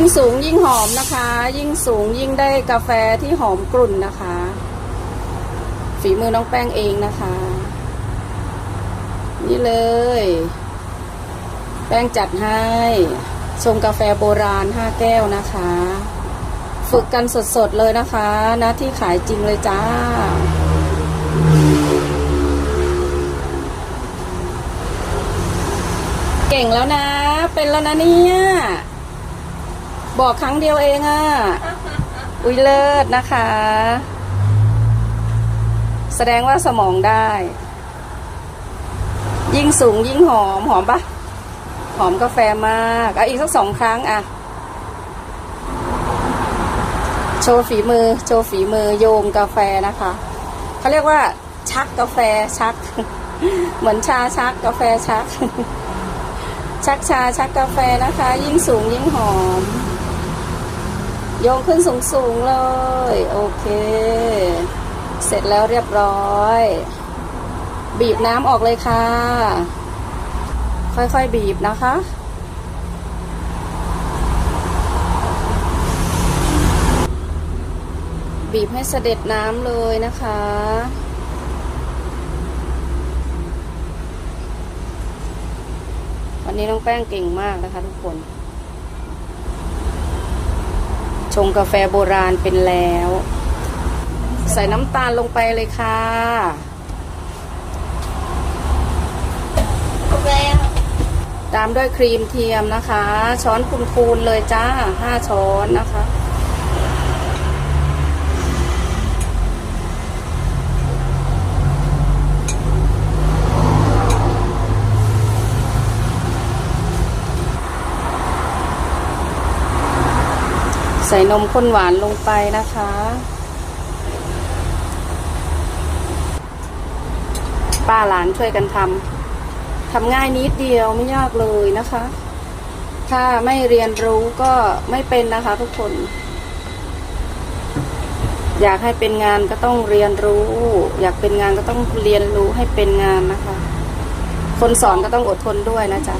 ยิ่งสูงยิ่งหอมนะคะ ยิ่งสูงยิ่งได้กาแฟที่หอมกลุ่นนะคะ ฝีมือน้องแป้งเองนะคะ นี่เลย แป้งจัดให้ชงกาแฟโบราณ 5 แก้วนะคะ ฝึกกันสดๆเลยนะคะนะที่ขายจริงเลยจ้าเก่งแล้วนะ เป็นแล้วนะเนี่ย บอกครั้งเดียวเองอะ่ะ อุ้ยเลิศนะคะ แสดงว่าสมองได้ ยิ่งสูงยิ่งหอม หอมปะหอมกาแฟมากเอาอีกสักสองครั้งอะ โชว์ฝีมือ โชว์ฝีมือโยงกาแฟนะคะเขาเรียกว่าชักกาแฟชัก เหมือนชาชักกาแฟชัก ชักชาชักกาแฟนะคะ ยิ่งสูงยิ่งหอม โยงขึ้นสูงสูงๆเลย โอเค เสร็จแล้วเรียบร้อย บีบน้ำออกเลยค่ะ ค่อยๆบีบนะคะบีบให้เสด็จน้ำเลยนะคะ วันนี้น้องแป้งเก่งมากนะคะทุกคน ช งกาแฟโบราณเป็นแล้ว ใส่น้ำตาลลงไปเลยค่ะตามด้วยครีมเทียมนะคะ ช้อนคูณๆเลยจ้าห้าช้อนนะคะ ใส่นมข้นหวานลงไปนะคะ ป้าหลานช่วยกันทำทำง่ายนิดเดียวไม่ยากเลยนะคะ ถ้าไม่เรียนรู้ก็ไม่เป็นนะคะทุกคน อยากให้เป็นงานก็ต้องเรียนรู้ อยากเป็นงานก็ต้องเรียนรู้ให้เป็นงานนะคะ คนสอนก็ต้องอดทนด้วยนะจ๊ะ